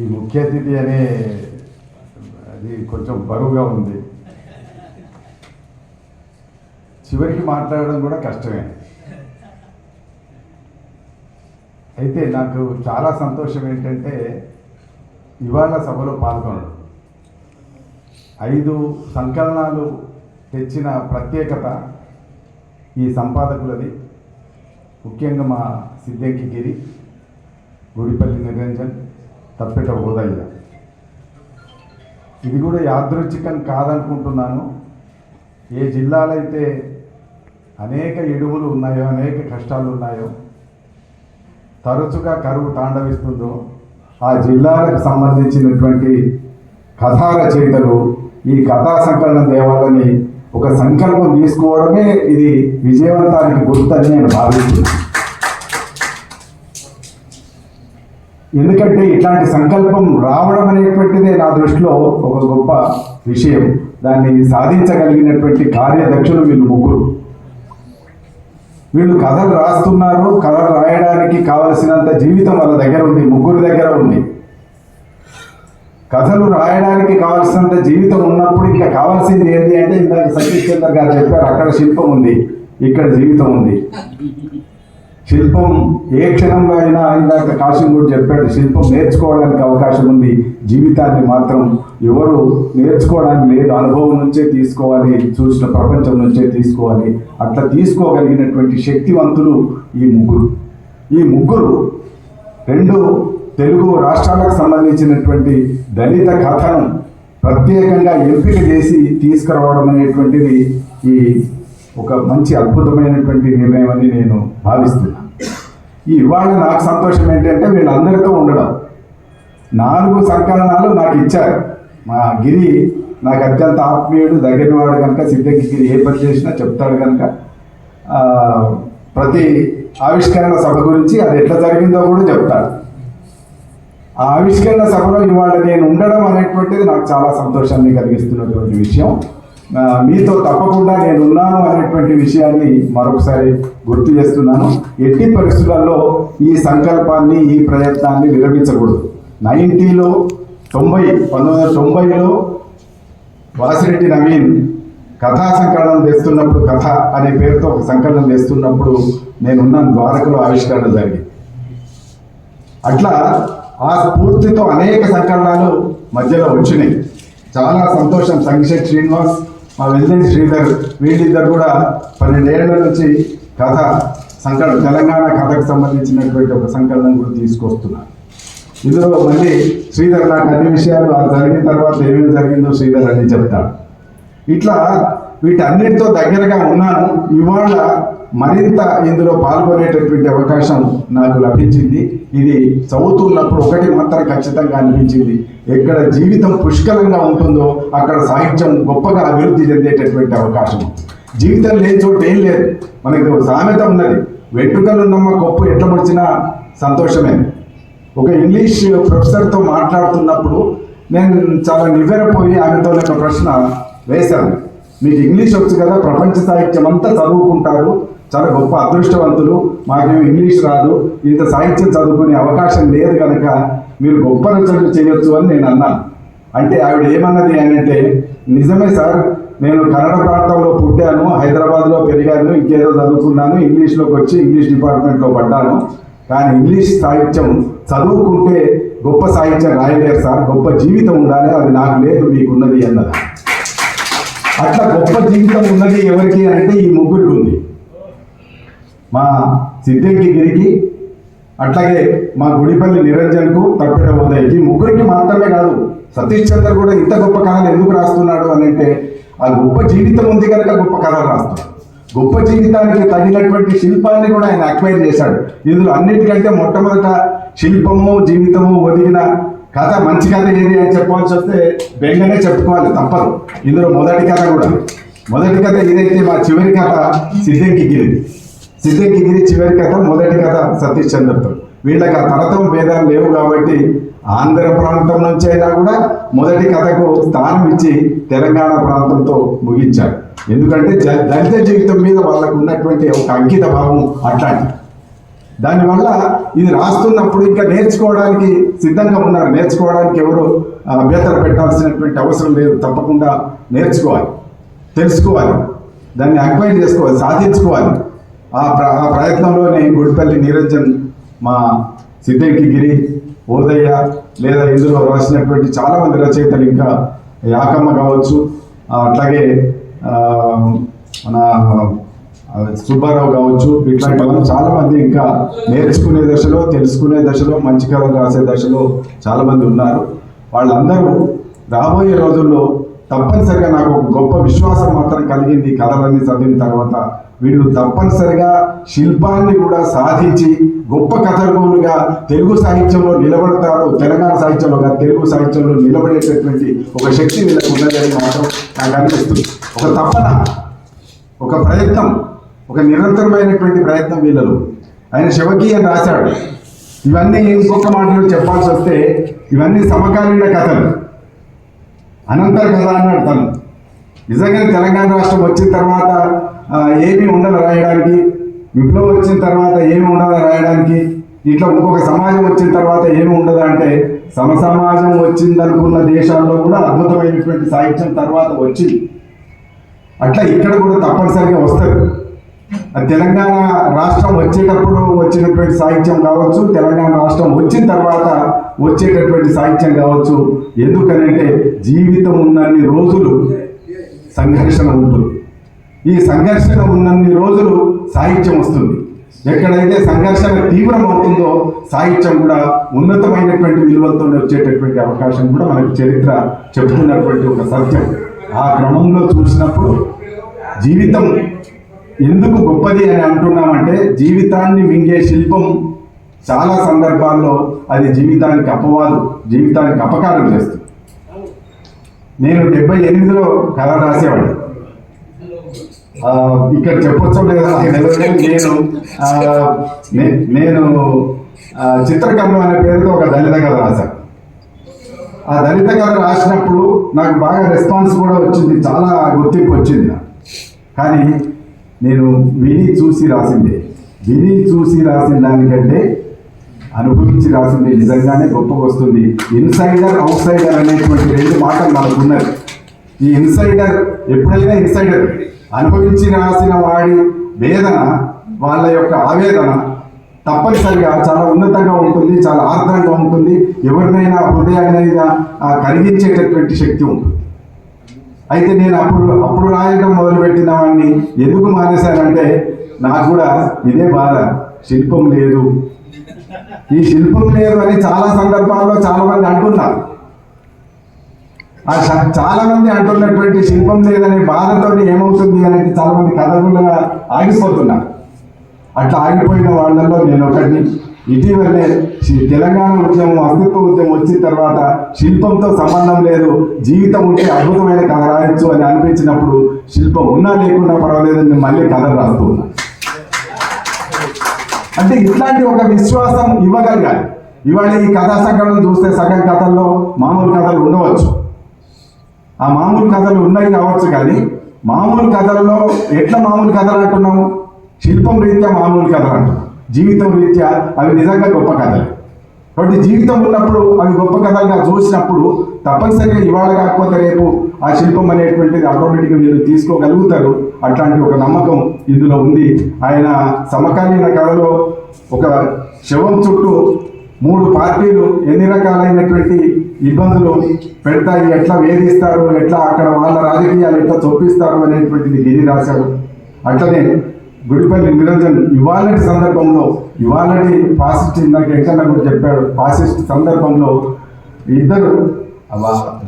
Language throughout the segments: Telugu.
ఈ ముఖ్య అతిథి అనే అది కొంచెం బరువుగా ఉంది. చివరికి మాట్లాడడం కూడా కష్టమే. అయితే నాకు చాలా సంతోషం ఏంటంటే ఇవాళ సభలో పాల్గొనడం. ఐదు సంకలనాలు తెచ్చిన ప్రత్యేకత ఈ సంపాదకులది. ముఖ్యంగా మా సిద్ధంకి గిరి గుడిపల్లి నిరంజన్ తప్పెట హోదయ్య ఇది కూడా యాదృచ్ఛికం కాదనుకుంటున్నాను. ఏ జిల్లాలైతే అనేక ఎడువులు ఉన్నాయో అనేక కష్టాలు ఉన్నాయో తరచుగా కరువు తాండవిస్తుందో ఆ జిల్లాలకు సంబంధించినటువంటి కథా రచయితలు ఈ కథా సంకలనం తేవాలని ఒక సంకల్పం తీసుకోవడమే ఇది విజయవంతానికి గుర్తని నేను భావిస్తున్నాను. ఎందుకంటే ఇట్లాంటి సంకల్పం రావడం అనేటువంటిదే నా దృష్టిలో ఒక గొప్ప విషయం. దాన్ని సాధించగలిగినటువంటి కార్యదక్షులు వీళ్ళు ముగ్గురు. వీళ్ళు కథలు రాస్తున్నారు కథలు రాయడానికి కావలసినంత జీవితం వాళ్ళ దగ్గర ఉంది ముగ్గురు దగ్గర ఉంది. కథలు రాయడానికి కావాల్సినంత జీవితం ఉన్నప్పుడు ఇంకా కావాల్సింది ఏంటి అంటే ఇందాక సతీష్ చంద్ర గారు చెప్పారు అక్కడ శిల్పం ఉంది ఇక్కడ జీవితం ఉంది. శిల్పం ఏ క్షణంలో అయినా ఇందాక కాశీ కూడా చెప్పాడు శిల్పం నేర్చుకోవడానికి అవకాశం ఉంది. జీవితాన్ని మాత్రం ఎవరు నేర్చుకోవడానికి లేదు. అనుభవం నుంచే తీసుకోవాలి చూసిన ప్రపంచం నుంచే తీసుకోవాలి. అట్లా తీసుకోగలిగినటువంటి శక్తివంతులు ఈ ముగ్గురు. ఈ ముగ్గురు రెండు తెలుగు రాష్ట్రాలకు సంబంధించినటువంటి దళిత కథను ప్రత్యేకంగా ఎంపిక చేసి తీసుకురావడం అనేటువంటిది ఈ ఒక మంచి అద్భుతమైనటువంటి నిర్ణయం అని నేను భావిస్తున్నాను. ఈ ఇవాళ నాకు సంతోషం ఏంటంటే వీళ్ళందరితో ఉండడం. నాలుగు సంకలనాలు నాకు ఇచ్చారు. మా గిరి నాకు అత్యంత ఆత్మీయుడు దగ్గరవాడు కనుక సిద్ధకి గిరి ఏ పని చేసినా చెప్తాడు కనుక ప్రతి ఆవిష్కరణ సభ గురించి అది ఎట్లా జరిగిందో కూడా చెప్తాడు. ఆ ఆవిష్కరణ సభలో ఇవాళ నేను ఉండడం అనేటువంటిది నాకు చాలా సంతోషాన్ని కలిగిస్తున్నటువంటి విషయం. మీతో తప్పకుండా నేను ఉన్నాను అనేటువంటి విషయాన్ని మరొకసారి గుర్తు చేస్తున్నాను. ఎట్టి పరిస్థితులలో ఈ సంకల్పాన్ని ఈ ప్రయత్నాన్ని విరమించకూడదు నైంటీలో తొంభై పంతొమ్మిది వందల తొంభైలో వాసిరెడ్డి నవీన్ కథా సంకలనం తెస్తున్నప్పుడు కథ అనే పేరుతో ఒక సంకలనం తెస్తున్నప్పుడు నేనున్న ద్వారకలో ఆవిష్కరణ జరిగింది. అట్లా ఆ స్ఫూర్తితో అనేక సంకలనాలు మధ్యలో వచ్చినాయి. చాలా సంతోషం. సంగిశెట్టి శ్రీనివాస్ మా వెల్లంటి శ్రీధర్ వీళ్ళిద్దరు కూడా పన్నెండేళ్ళ నుంచి కథ సంకలనం తెలంగాణ కథకు సంబంధించినటువంటి ఒక సంకలనం కూడా తీసుకొస్తున్నారు. ఇందులో మళ్ళీ శ్రీధర్ నాకు అన్ని విషయాలు అది జరిగిన తర్వాత ఏమేమి జరిగిందో శ్రీధర్ అని చెప్తాడు. ఇట్లా వీటన్నిటితో దగ్గరగా ఉన్నాను. ఇవాళ మరింత ఇందులో పాల్గొనేటటువంటి అవకాశం నాకు లభించింది. ఇది చదువుతున్నప్పుడు ఒకటి మాత్రం ఖచ్చితంగా అనిపించింది. ఎక్కడ జీవితం పుష్కలంగా ఉంటుందో అక్కడ సాహిత్యం గొప్పగా అభివృద్ధి చెందేటటువంటి అవకాశం. జీవితం లేని చోట ఏం లేదు. మనకి ఒక సామెత ఉన్నది. వెంట్రుకలున్నమ్మ గొప్ప ఎట్ల ముడిచినా సంతోషమే. ఒక ఇంగ్లీష్ ప్రొఫెసర్తో మాట్లాడుతున్నప్పుడు నేను చాలా నివ్వెరపోయి ఆమెతో ఒక ప్రశ్న వేశాను. మీకు ఇంగ్లీష్ వచ్చు కదా ప్రపంచ సాహిత్యం అంతా చదువుకుంటారు. చాలా గొప్ప అదృష్టవంతులు. మాకేమి ఇంగ్లీష్ రాదు. ఇంత సాహిత్యం చదువుకునే అవకాశం లేదు కనుక మీరు గొప్ప రచనలు చేయొచ్చు అని నేను అన్నాను. అంటే ఆవిడ ఏమన్నది అని అంటే నిజమే సార్ నేను కన్నడ ప్రాంతంలో పుట్టాను హైదరాబాద్లో పెరిగాను ఇంకేదో చదువుకున్నాను ఇంగ్లీష్లోకి వచ్చి ఇంగ్లీష్ డిపార్ట్మెంట్లో పడ్డాను. కానీ ఇంగ్లీష్ సాహిత్యం చదువుకుంటే గొప్ప సాహిత్యం రాయలేరు సార్. గొప్ప జీవితం ఉండాలి అది నాకు లేదు మీకున్నది అన్నది. అట్లా గొప్ప జీవితం ఉన్నది ఎవరికి అంటే ఈ ముగ్గురికి ఉంది. మా సిద్ధంకి గిరికి అట్లాగే మా గుడిపల్లి నిరంజన్కు తప్పిట ఉదయ్కి ముగ్గురికి మాత్రమే కాదు సతీష్ చంద్ర కూడా ఇంత గొప్ప కథలు ఎందుకు రాస్తున్నాడు అని అంటే ఆ గొప్ప జీవితం ఉంది కనుక గొప్ప కథలు రాస్తాడు గొప్ప జీవితానికి తగినటువంటి శిల్పాన్ని కూడా ఆయన అక్వైర్ చేశాడు. ఇందులో అన్నిటికంటే మొట్టమొదట శిల్పము జీవితము ఒదిగిన కథ మంచి కథ ఏది అని చెప్పాల్సి వస్తే బెంగనే చెప్పుకోవాలి తప్పదు. ఇందులో మొదటి కథ కూడా. మొదటి కథ ఏదైతే మా చివరి కథ సిద్ధంకి గిరి సిద్ధంకి గిరి చివరి కథ మొదటి కథ సతీష్ చంద్రతో. వీళ్ళకి ఆ తరతం భేదాలు లేవు కాబట్టి ఆంధ్ర ప్రాంతం నుంచి అయినా కూడా మొదటి కథకు స్థానం ఇచ్చి తెలంగాణ ప్రాంతంతో ముగించారు ఎందుకంటే జ- దళిత జీవితం మీద వాళ్ళకు ఉన్నటువంటి ఒక అంకిత భావం అట్లాంటి దానివల్ల ఇది రాస్తున్నప్పుడు ఇంకా నేర్చుకోవడానికి సిద్ధంగా ఉన్నారు. నేర్చుకోవడానికి ఎవరు అభ్యంతర పెట్టాల్సినటువంటి అవసరం లేదు. తప్పకుండా నేర్చుకోవాలి. తెలుసుకోవాలి. దాన్ని అక్వైర్ చేసుకోవాలి సాధించుకోవాలి. ఆ ప్ర ఆ ప్రయత్నంలోనే గుడిపల్లి నిరంజన్ మా సిద్ధేకి గిరి ఓదయ్య లేదా ఇందులో రాసినటువంటి చాలామంది రచయితలు ఇంకా యాకమ్మ కావచ్చు అట్లాగే మన సుబ్బారావు కావచ్చు ఇట్లాంటి వాళ్ళు చాలామంది ఇంకా నేర్చుకునే దశలో తెలుసుకునే దశలో మంచి కథలు రాసే దశలో చాలామంది ఉన్నారు. వాళ్ళందరూ రాబోయే రోజుల్లో తప్పనిసరిగా నాకు ఒక గొప్ప విశ్వాసం మాత్రం కలిగింది కథలన్నీ చదివిన తర్వాత. వీళ్ళు తప్పనిసరిగా శిల్పాన్ని కూడా సాధించి గొప్ప కథలుగా తెలుగు సాహిత్యంలో నిలబడతారు తెలంగాణ సాహిత్యంలో కాదు తెలుగు సాహిత్యంలో నిలబడేటటువంటి ఒక శక్తి వీళ్ళకు ఉన్నదని మాత్రం నాకు అనిపిస్తుంది. ఒక తపన ఒక ప్రయత్నం ఒక నిరంతరమైనటువంటి ప్రయత్నం వీళ్ళలో. ఆయన శివకి అని రాశాడు. ఇవన్నీ ఇంకొక మాటలో చెప్పాల్సి వస్తే ఇవన్నీ సమకాలీన కథలు. అనంతర కథ అన్నాడు తను. నిజంగానే తెలంగాణ రాష్ట్రం వచ్చిన తర్వాత ఏమీ ఉండదు రాయడానికి. విప్లవం వచ్చిన తర్వాత ఏమి ఉండదు రాయడానికి. ఇట్లా ఇంకొక సమాజం వచ్చిన తర్వాత ఏమి ఉండదు అంటే సమసమాజం వచ్చిందనుకున్న దేశాల్లో కూడా అద్భుతమైనటువంటి సాహిత్యం తర్వాత వచ్చింది. అట్లా ఇక్కడ కూడా తప్పనిసరిగా వస్తుంది. తెలంగాణ రాష్ట్రం వచ్చేటప్పుడు వచ్చినటువంటి సాహిత్యం కావచ్చు తెలంగాణ రాష్ట్రం వచ్చిన తర్వాత వచ్చేటటువంటి సాహిత్యం కావచ్చు. ఎందుకనంటే జీవితం ఉన్నన్ని రోజులు సంఘర్షణ ఉంటుంది. ఈ సంఘర్షణ ఉన్నన్ని రోజులు సాహిత్యం వస్తుంది. ఎక్కడైతే సంఘర్షణ తీవ్రం అవుతుందో సాహిత్యం కూడా ఉన్నతమైనటువంటి విలువలతో వచ్చేటటువంటి అవకాశం కూడా మనకు చరిత్ర చెబుతున్నటువంటి ఒక సత్యం. ఆ క్రమంలో చూసినప్పుడు జీవితం ఎందుకు గొప్పది అని అంటున్నామంటే జీవితాన్ని మింగే శిల్పం చాలా సందర్భాల్లో అది జీవితానికి అపవాదు జీవితానికి అపకారం చేస్తుంది. నేను డెబ్బై ఎనిమిదిలో కళ రాసేవాడిని. ఇక్కడ చెప్పొచ్చో. నేను నేను ఆ, చిత్రకర్మ అనే పేరుతో ఒక దళిత కథ రాశాను ఆ దళిత కథ రాసినప్పుడు నాకు బాగా రెస్పాన్స్ కూడా వచ్చింది చాలా గుర్తింపు వచ్చింది కానీ నేను విని చూసి రాసిందే. విని చూసి రాసిన దానికంటే అనుభవించి రాసింది నిజంగానే గొప్పగా వస్తుంది. ఇన్సైడర్ అవుట్ సైడర్ అనేటువంటి రెండు మాటలు మనకు ఉన్నది ఈ ఇన్సైడర్ ఎప్పుడైనా ఇన్సైడర్. అనుభవించి రాసిన వాడి వేదన వాళ్ళ యొక్క ఆవేదన తప్పనిసరిగా చాలా ఉన్నతంగా ఉంటుంది చాలా ఆర్ద్రంగా ఉంటుంది. ఎవరినైనా హృదయాన్ని కలిగించేటటువంటి కరిగించేటటువంటి శక్తి ఉంటుంది. అయితే నేను అప్పుడు అప్పుడు రాయడం మొదలుపెట్టిన వాడిని ఎందుకు మానేశానంటే నాకు కూడా ఇదే బాధ శిల్పం లేదు. ఈ శిల్పం లేదు అని చాలా సందర్భాల్లో చాలా మంది అంటున్నారు. చాలా మంది అంటున్నటువంటి శిల్పం లేదనే బాధతో ఏమవుతుంది అనేది చాలా మంది కథలుగా ఆగిపోతున్నారు. అట్లా ఆగిపోయిన వాళ్ళల్లో నేను ఒకటిని ఇటీవలే తెలంగాణ ఉద్యమం అస్తిత్వ ఉద్యమం వచ్చిన తర్వాత శిల్పంతో సంబంధం లేదు జీవితం ఉంటే అద్భుతమైన కథ రాయొచ్చు అని అనిపించినప్పుడు శిల్పం ఉన్నా లేకున్నా పర్వాలేదని మళ్ళీ కథలు రాస్తూ అంటే ఇట్లాంటి ఒక విశ్వాసం ఇవ్వగలగాలి. ఇవాళ ఈ కథా సంకలనం చూస్తే సగం కథల్లో మామూలు కథలు ఉండవచ్చు. ఆ మామూలు కథలు ఉన్నాయి కావచ్చు కానీ మామూలు కథలలో ఎట్లా మామూలు కథలు అంటున్నాము శిల్పం రీత్యా మామూలు కథలు అంటున్నాం జీవితం రీత్యా అవి నిజంగా గొప్ప కథలు. కాబట్టి జీవితం ఉన్నప్పుడు అవి గొప్ప కథలుగా చూసినప్పుడు తప్పనిసరిగా ఇవాళ కాకపోతే రేపు ఆ శిల్పం అనేటువంటిది ఆటోమేటిక్గా మీరు తీసుకోగలుగుతారు. అట్లాంటి ఒక నమ్మకం ఇందులో ఉంది. ఆయన సమకాలీన కథలో ఒక శవం చుట్టూ మూడు పార్టీలు ఎన్ని రకాలైనటువంటి ఇబ్బందులు పెడతాయి ఎట్లా వేధిస్తారు ఎట్లా అక్కడ వాళ్ళ రాజకీయాలు ఎట్లా చొప్పిస్తారు అనేటువంటిది గిరి రాశారు. అట్లనే గుడిపల్లి నిరంజన్ ఇవాళటి సందర్భంలో ఇవాళటి ఫాసిస్ట్ ఇందాక వెంకన్న కూడా చెప్పాడు ఫాసిస్ట్ సందర్భంలో ఇద్దరు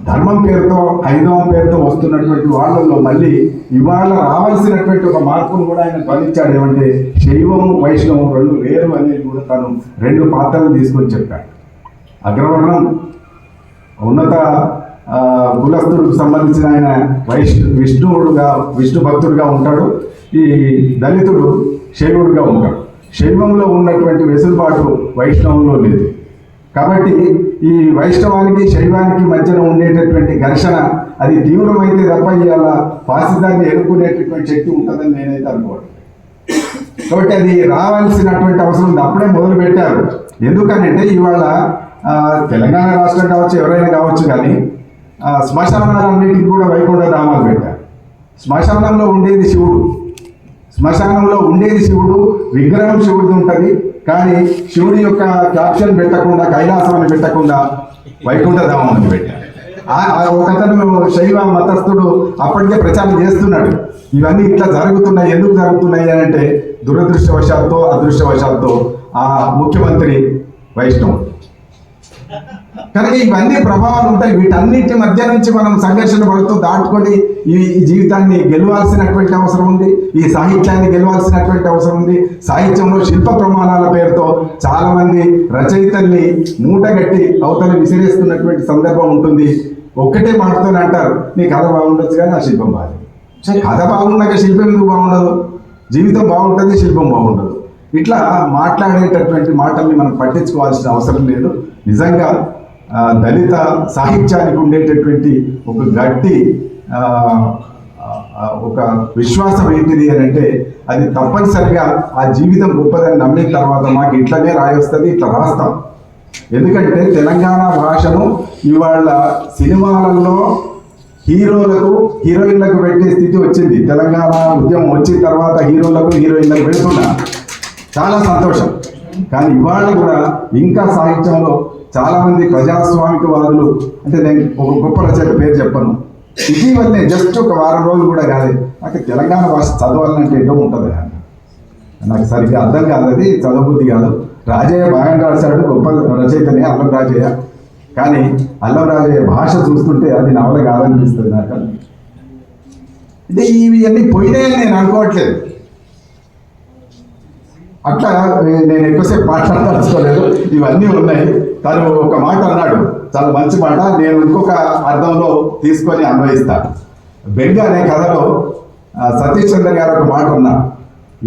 ధర్మం పేరుతో హైందవం పేరుతో వస్తున్నటువంటి వాళ్ళల్లో మళ్ళీ ఇవాళ రావాల్సినటువంటి ఒక మార్పును కూడా ఆయన ధ్వనించాడు ఏమంటే శైవం వైష్ణవం రెండు వేరు అనేది కూడా తను రెండు పాత్రలు తీసుకొని చెప్పాడు. అగ్రవర్ణం ఉన్నత కులస్తుడికి సంబంధించిన ఆయన వైష్ణు విష్ణువుడుగా విష్ణు భక్తుడుగా ఉంటాడు. ఈ దళితుడు శైవుడుగా ఉంటాడు. శైవంలో ఉన్నటువంటి వెసులుబాటు వైష్ణవంలో లేదు. కాబట్టి ఈ వైష్ణవానికి శైవానికి మధ్యన ఉండేటటువంటి ఘర్షణ అది తీవ్రమైతే తప్ప ఇవాళ ఫాసిజాన్ని ఎదుర్కొనేటటువంటి శక్తి ఉంటుందని నేనైతే అనుకోవడం కాబట్టి అది రావాల్సినటువంటి అవసరం ఉంది. అప్పుడే మొదలు పెట్టారు. ఎందుకనంటే ఇవాళ తెలంగాణ రాష్ట్రం కావచ్చు ఎవరైనా కావచ్చు కానీ శ్మశానాలన్నింటికి కూడా వైకుంఠ ధామాలు పెట్టారు. శ్మశానంలో ఉండేది శివుడు. శ్మశానంలో ఉండేది శివుడు విగ్రహం శివుడు ఉంటుంది. కానీ శివుడి యొక్క క్యాప్షన్ పెట్టకుండా కైలాసాన్ని పెట్టకుండా వైకుంఠ ధామం పెట్టారు. ఆ- ఒకతను శైవ మతస్థుడు అప్పటికే ప్రచారం చేస్తున్నాడు. ఇవన్నీ ఇట్లా జరుగుతున్నాయి ఎందుకు జరుగుతున్నాయి అని అంటే దురదృష్టవశాత్తు అదృష్టవశాత్తు ఆ ముఖ్యమంత్రి వైష్ణవ్. కనుక ఇవన్నీ ప్రభావాలు ఉంటాయి. వీటన్నిటి మధ్య నుంచి మనం సంఘర్షణ పడుతూ దాటుకొని ఈ జీవితాన్ని గెలవాల్సినటువంటి అవసరం ఉంది. ఈ సాహిత్యాన్ని గెలవాల్సినటువంటి అవసరం ఉంది. సాహిత్యంలో శిల్ప ప్రమాణాల పేరుతో చాలా మంది రచయితల్ని మూటగట్టి అవతల విసిరేస్తున్నటువంటి సందర్భం ఉంటుంది. ఒక్కటే మాటతోనే అంటారు నీ కథ బాగుండొచ్చు కానీ ఆ శిల్పం బాగాలేదు సరే, కథ బాగున్నాక శిల్పం ఎందుకు బాగుండదు? జీవితం బాగుంటుంది శిల్పం బాగుండదు. ఇట్లా మాట్లాడేటటువంటి మాటల్ని మనం పట్టించుకోవాల్సిన అవసరం లేదు. నిజంగా దళిత సాహిత్యానికి ఉండేటటువంటి ఒక గట్టి ఒక విశ్వాసం ఏంటిది అని అంటే అది తప్పనిసరిగా ఆ జీవితం గొప్పదని నమ్మిన తర్వాత మాకు ఇట్లనే రాయొస్తుంది ఇట్లా రాస్తాం. ఎందుకంటే తెలంగాణ భాషను ఇవాళ సినిమాలలో హీరోలకు హీరోయిన్లకు పెట్టే స్థితి వచ్చింది. తెలంగాణ ఉద్యమం వచ్చిన తర్వాత హీరోలకు హీరోయిన్లకు పెడుతున్నా చాలా సంతోషం. కానీ ఇవాళ కూడా ఇంకా సాహిత్యంలో చాలామంది ప్రజాస్వామిక వాదులు అంటే నేను ఒక గొప్ప రచయిత పేరు చెప్పను. ఇటీవలనే జస్ట్ ఒక వారం రోజులు కూడా కాలేదు నాకు తెలంగాణ భాష చదవాలంటే ఏదో ఉంటుంది కానీ నాకు సరిగ్గా అర్థం కాదు అది చదవబుద్ధి కాదు. రాజయ్య బాగా రాశాడు గొప్ప రచయితనే అల్లం రాజయ్య. కానీ అల్లం రాజే భాష చూస్తుంటే అది నవల కాదనిపిస్తుంది నాకు అంటే ఇవి అన్నీ పోయినాయని నేను అనుకోవట్లేదు. అట్లా నేను ఎక్కువసేపు మాట్లాడదలుచుకోలేదు. ఇవన్నీ ఉన్నాయి. తను ఒక మాట అన్నాడు. చాలా మంచి మాట. నేను ఇంకొక అర్థంలో తీసుకొని అన్వయిస్తాను బెంగ అనే కథలో సతీష్ చంద్ర గారు ఒక మాట అన్నారు.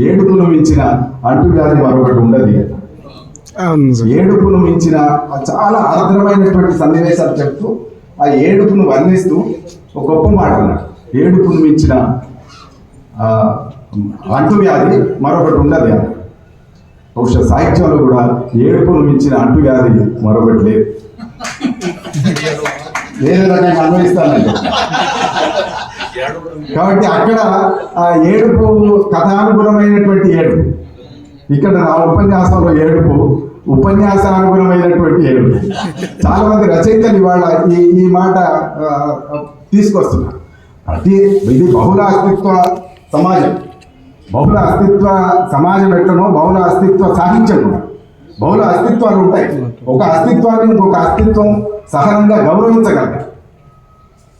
ఏడుపును మించిన అంటువ్యాధి మరొకటి ఉండదు ఏడుపును మించిన చాలా ఆర్ద్రమైనటువంటి సన్నివేశాలు చెప్తూ ఆ ఏడుపును వర్ణిస్తూ ఒక గొప్ప మాట అన్నాడు. ఏడుపును మించిన అంటువ్యాధి మరొకటి ఉండదు బహుశా సాహిత్యంలో కూడా ఏడుపును మించిన అంటువ్యాధి మరొకటి లేదు. వేరే నేను అన్వయిస్తానండి కాబట్టి అక్కడ ఆ ఏడుపు కథానుగుణమైనటువంటి ఏడుపు. ఇక్కడ నా ఉపన్యాసంలో ఏడుపు ఉపన్యాసానుగుణమైనటువంటి చాలా మంది రచయితలు ఇవాళ ఈ ఈ మాట తీసుకొస్తున్నారు. ప్రతి ఇది బహుళ అస్తిత్వ సమాజం. బహుళ అస్తిత్వ సమాజం ఎట్లనో బహుళ అస్తిత్వ సాహిత్యం కూడా. బహుళ అస్తిత్వాలు ఉంటాయి. ఒక అస్తిత్వాన్ని ఇంకొక అస్తిత్వం సహనంగా గౌరవించగలగాలి.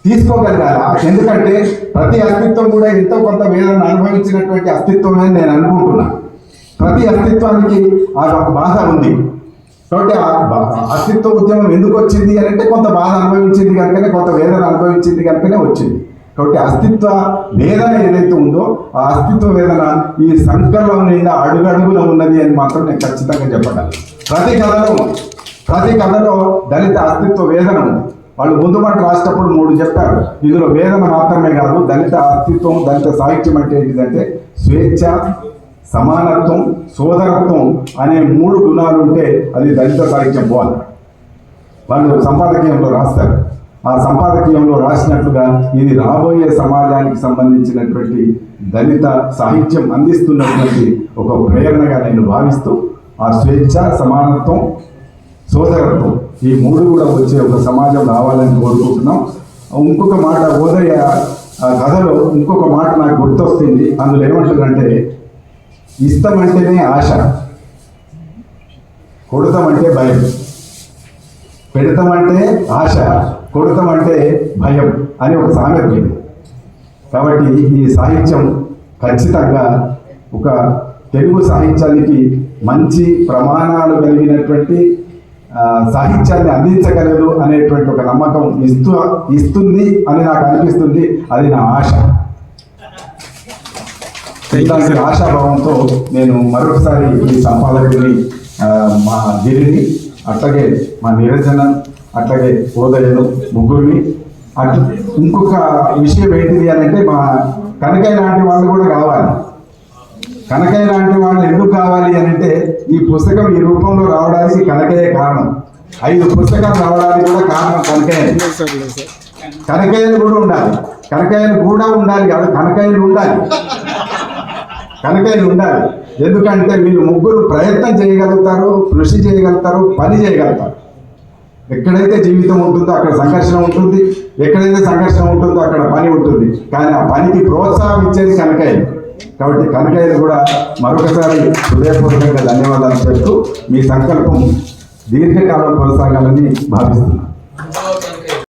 తీసుకోగలగాల. ఎందుకంటే ప్రతి అస్తిత్వం కూడా ఎంతో కొంత వేదన అనుభవించినటువంటి అస్తిత్వమే నేను అనుకుంటున్నాను. ప్రతి అస్తిత్వానికి ఆ ఒక బాధ ఉంది. కాబట్టి ఆ అస్తిత్వ ఉద్యమం ఎందుకు వచ్చింది అని అంటే కొంత బాధ అనుభవించింది కనుకనే కొంత వేదన అనుభవించింది కనుకనే వచ్చింది. కాబట్టి అస్తిత్వ వేదన ఏదైతే ఉందో ఆ అస్తిత్వ వేదన ఈ సంకల్పం నిండా అడుగడుగున ఉన్నది అని మాత్రం నేను ఖచ్చితంగా చెప్పగలను. ప్రతి కథలో ప్రతి కథలో దళిత అస్తిత్వ వేదన ఉంది. వాళ్ళు ముందు మాట రాసేటప్పుడు మూడు చెప్పారు. ఇందులో వేదన మాత్రమే కాదు దళిత అస్తిత్వం దళిత సాహిత్యం అంటే ఏంటిదంటే స్వేచ్ఛ సమానత్వం సోదరత్వం అనే మూడు గుణాలు ఉంటే అది దళిత సాహిత్యం పోవాలి వాళ్ళు సంపాదకీయంలో రాస్తారు. ఆ సంపాదకీయంలో రాసినట్లుగా ఇది రాబోయే సమాజానికి సంబంధించినటువంటి దళిత సాహిత్యం అందిస్తున్నటువంటి ఒక ప్రేరణగా నేను భావిస్తూ ఆ స్వేచ్ఛ సమానత్వం సోదరత్వం ఈ మూడు కూడా వచ్చే ఒక సమాజం రావాలని కోరుకుంటున్నాం. ఇంకొక మాట ఓదయ్య ఆ కథలో ఇంకొక మాట నాకు గుర్తొస్తుంది. అందులో ఏమంటుందంటే ఇస్తామంటేనే ఆశ కొడతామంటే భయం. పెడతామంటే ఆశ కొడతామంటే భయం అని ఒక సామెత ఉంది కాబట్టి ఈ సాహిత్యం ఖచ్చితంగా ఒక తెలుగు సాహిత్యానికి మంచి ప్రమాణాలు కలిగినటువంటి సాహిత్యాన్ని అందించగలదు అనేటువంటి ఒక నమ్మకం ఇస్తూ ఇస్తుంది అని నాకు అనిపిస్తుంది. అది నా ఆశ. ఇలాంటి ఆశాభావంతో నేను మరొకసారి ఈ సంపాదకుని మా గిరిని అట్లాగే మా నిరజన అట్లాగే ఓదయను ముగ్గురిని అటు ఇంకొక విషయం ఏంటిది అని అంటే మా కనకయ్య లాంటి వాళ్ళు కూడా కావాలి. కనకయ్య లాంటి వాళ్ళు ఎందుకు కావాలి అని అంటే ఈ పుస్తకం ఈ రూపంలో రావడానికి కనకయ్య కారణం. ఐదు పుస్తకాలు రావడానికి కూడా కారణం కనకయ్య. కనకాయలు కనకయ్యలు కూడా ఉండాలి. కనకయ్యలు కూడా ఉండాలి. కాదు కనకయ్యలు ఉండాలి. కనకైలు ఉండాలి. ఎందుకంటే వీళ్ళు ముగ్గురు ప్రయత్నం చేయగలుగుతారు కృషి చేయగలుగుతారు పని చేయగలుగుతారు. ఎక్కడైతే జీవితం ఉంటుందో అక్కడ సంఘర్షణ ఉంటుంది. ఎక్కడైతే సంఘర్షణ ఉంటుందో అక్కడ పని ఉంటుంది. కానీ ఆ పనికి ప్రోత్సాహం ఇచ్చేది కనకాయలు కాబట్టి కనకాయలు కూడా మరొకసారి హృదయపూర్వకంగా ధన్యవాదాలు చెప్తూ మీ సంకల్పం దీర్ఘకాలం కొనసాగాలని భావిస్తున్నాను.